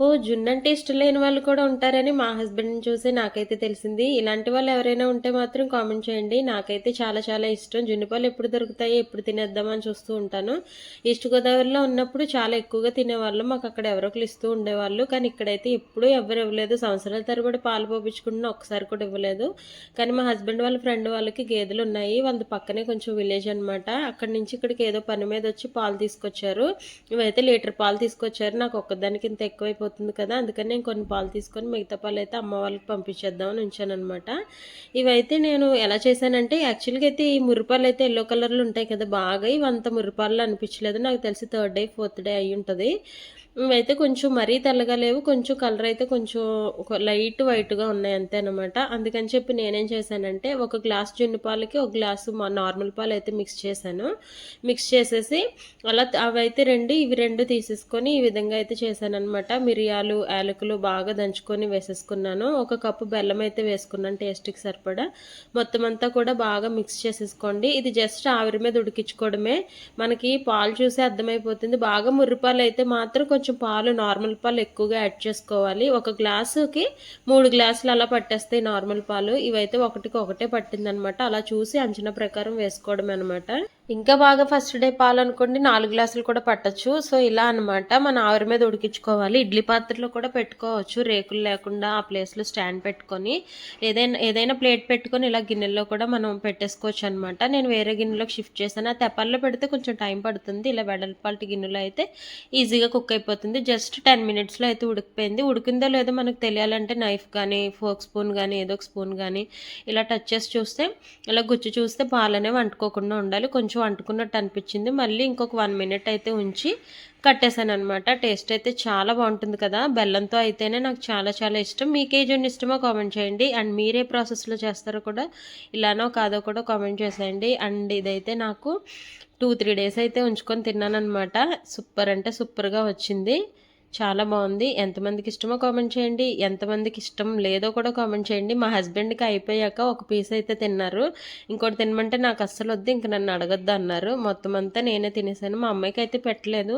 ఓ జున్నంటే ఇష్టం లేని వాళ్ళు కూడా ఉంటారని మా హస్బెండ్ని చూసి నాకైతే తెలిసింది. ఇలాంటి వాళ్ళు ఎవరైనా ఉంటే మాత్రం కామెంట్ చేయండి. నాకైతే చాలా చాలా ఇష్టం. జున్నుపాలు ఎప్పుడు దొరుకుతాయి ఎప్పుడు తినేద్దామని చూస్తూ ఉంటాను. ఈస్ట్ గోదావరిలో ఉన్నప్పుడు చాలా ఎక్కువగా తినేవాళ్ళు. మాకు అక్కడ ఎవరొకరు ఇస్తూ ఉండేవాళ్ళు. కానీ ఇక్కడైతే ఎప్పుడూ ఎవరు ఇవ్వలేదు. సంవత్సరాల తరబడి పాలు పోపించుకుంటున్నా ఒకసారి కూడా ఇవ్వలేదు. కానీ మా హస్బెండ్ వాళ్ళ ఫ్రెండ్ వాళ్ళకి గేదెలు ఉన్నాయి. వాళ్ళ పక్కనే కొంచెం విలేజ్ అనమాట అక్కడి నుంచి ఇక్కడికి ఏదో పని మీద వచ్చి పాలు తీసుకొచ్చారు. ఇవైతే లీటర్ పాలు తీసుకొచ్చారు. నాకు ఒక్కదానికి ఇంత ఎక్కువైపోతుంది. అయిపోతుంది కదా. అందుకని నేను కొన్ని పాలు తీసుకొని మిగతా పాలు అయితే అమ్మ వాళ్ళకి పంపించేద్దామని ఉంచాను అనమాట ఇవైతే నేను ఎలా చేశానంటే యాక్చువల్గా అయితే ఈ మురిపాలు అయితే ఎల్లో కలర్లు ఉంటాయి కదా బాగా. ఇవంత మురిపాలు అనిపించలేదు. నాకు తెలిసి థర్డ్ డే ఫోర్త్ డే అయి ఉంటుంది. ఇవైతే కొంచెం మరీ తెల్లగా లేవు కొంచెం కలర్ అయితే కొంచెం ఒక లైట్ వైట్గా ఉన్నాయి అంతే అనమాట అందుకని చెప్పి నేనేం చేశానంటే ఒక గ్లాస్ జున్ను పాలకి ఒక గ్లాసు నార్మల్ పాలు అయితే మిక్స్ చేశాను. మిక్స్ చేసేసి అలా అవైతే రెండు ఇవి రెండు తీసేసుకొని ఈ విధంగా అయితే చేశాను అనమాట మిరియాలు యాలకులు బాగా దంచుకొని వేసేసుకున్నాను. ఒక కప్పు బెల్లం అయితే వేసుకున్నాను టేస్ట్కి సరిపడా. మొత్తం అంతా కూడా బాగా మిక్స్ చేసేసుకోండి. ఇది జస్ట్ ఆవిరి మీద ఉడికించుకోవడమే. మనకి పాలు చూసి అర్థమైపోతుంది. బాగా ముర్రిపాలు అయితే మాత్రం కొంచెం కొంచెం పాలు నార్మల్ పాలు ఎక్కువగా యాడ్ చేసుకోవాలి. ఒక గ్లాసుకి మూడు గ్లాసులు అలా పట్టేస్తాయి నార్మల్ పాలు. ఇవైతే ఒకటికి ఒకటే పట్టిందనమాట. అలా చూసి అంచనా ప్రకారం వేసుకోవడం అనమాట ఇంకా బాగా ఫస్ట్ డే పాలు అనుకోండి నాలుగు గ్లాసులు కూడా పట్టచ్చు. సో ఇలా అనమాట మన ఆవిరి మీద ఉడికించుకోవాలి. ఇడ్లీ పాత్రలో కూడా పెట్టుకోవచ్చు. రేకులు లేకుండా ఆ ప్లేస్లో స్టాండ్ పెట్టుకొని ఏదైనా ఏదైనా ప్లేట్ పెట్టుకొని ఇలా గిన్నెల్లో కూడా మనం పెట్టేసుకోవచ్చు అనమాట నేను వేరే గిన్నెలోకి షిఫ్ట్ చేశాను. ఆ తెప్పల్లో పెడితే కొంచెం టైం పడుతుంది. ఇలా వెడల్పాటి గిన్నెలో అయితే ఈజీగా కుక్ అయిపోతుంది. జస్ట్ టెన్ మినిట్స్లో అయితే ఉడికిపోయింది. ఉడికిందో లేదో మనకు తెలియాలంటే నైఫ్ కానీ ఫోక్ స్పూన్ కానీ ఏదో ఒక స్పూన్ కానీ ఇలా టచ్ చేసి చూస్తే ఇలా గుచ్చి చూస్తే పాలనే వంటుకోకుండా ఉండాలి. కొంచెం కొంచెం అంటుకున్నట్టు అనిపించింది. మళ్ళీ ఇంకొక వన్ మినిట్ అయితే ఉంచి కట్టేశాను అనమాట టేస్ట్ అయితే చాలా బాగుంటుంది కదా. బెల్లంతో అయితేనే నాకు చాలా చాలా ఇష్టం. మీకు ఏ జొన్న ఇష్టమో కామెంట్ చేయండి. అండ్ మీరే ప్రాసెస్లో చేస్తారో కూడా ఇలానో కాదో కూడా కామెంట్ చేసేయండి. అండ్ ఇదైతే నాకు టూ త్రీ డేస్ అయితే ఉంచుకొని తిన్నాను అనమాట సూపర్ అంటే సూపర్గా వచ్చింది. చాలా బాగుంది. ఎంతమందికి ఇష్టమో కామెంట్ చేయండి. ఎంతమందికి ఇష్టం లేదో కూడా కామెంట్ చేయండి. మా హస్బెండ్కి అయిపోయాక ఒక పీస్ అయితే తిన్నారు. ఇంకోటి తినమంటే నాకు అస్సలు వద్దు ఇంక నన్ను అడగద్దు అన్నారు. మొత్తం అంతా నేనే తినేసాను. మా అమ్మాయికి అయితే పెట్టలేదు.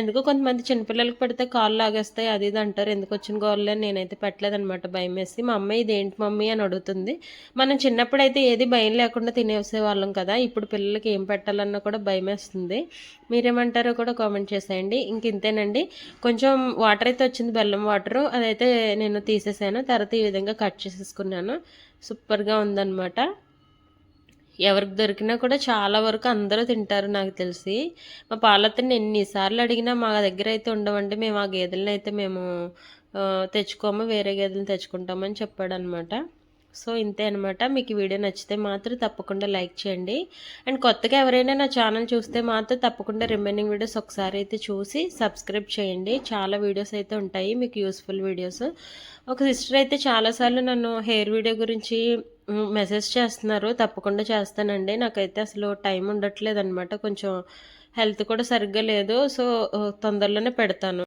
ఎందుకో కొంతమంది చిన్నపిల్లలకి పెడితే కాళ్ళు లాగేస్తాయి అది ఇది అంటారు. ఎందుకు వచ్చిన గోళ్ళే నేనైతే పెట్టలేదనమాట భయం వేసి. మా అమ్మాయి ఇదేంటి మమ్మీ అని అడుగుతుంది. మనం చిన్నప్పుడు అయితే ఏది భయం లేకుండా తినేసే వాళ్ళం కదా ఇప్పుడు పిల్లలకి ఏం పెట్టాలన్నా కూడా భయం వేస్తుంది. మీరేమంటారో కూడా కామెంట్ చేసేయండి. ఇంక ఇంతేనండి. కొంచెం వాటర్ అయితే వచ్చింది బెల్లం వాటర్. అదైతే నేను తీసేసాను. తర్వాత ఈ విధంగా కట్ చేసేసుకున్నాను. సూపర్గా ఉందన్నమాట. ఎవరికి దొరికినా కూడా చాలా వరకు అందరూ తింటారు నాకు తెలిసి. మా పాలతని ఎన్నిసార్లు అడిగినా మా దగ్గర అయితే ఉండవండి. మేము ఆ గేదెలను అయితే మేము తెచ్చుకోము. వేరే గేదెలను తెచ్చుకుంటామని చెప్పాడనమాట సో ఇంతే అనమాట మీకు వీడియో నచ్చితే మాత్రం తప్పకుండా లైక్ చేయండి. అండ్ కొత్తగా ఎవరైనా నా ఛానల్ చూస్తే మాత్రం తప్పకుండా రిమైనింగ్ వీడియోస్ ఒకసారి అయితే చూసి సబ్స్క్రైబ్ చేయండి. చాలా వీడియోస్ అయితే ఉంటాయి మీకు యూస్ఫుల్ వీడియోస్. ఒక సిస్టర్ అయితే చాలాసార్లు నన్ను హెయిర్ వీడియో గురించి మెసేజ్ చేస్తున్నారు. తప్పకుండా చేస్తానండి. నాకైతే అసలు టైం ఉండట్లేదు అనమాట కొంచెం హెల్త్ కూడా సరిగ్గా లేదు. సో తొందరలోనే పెడతాను.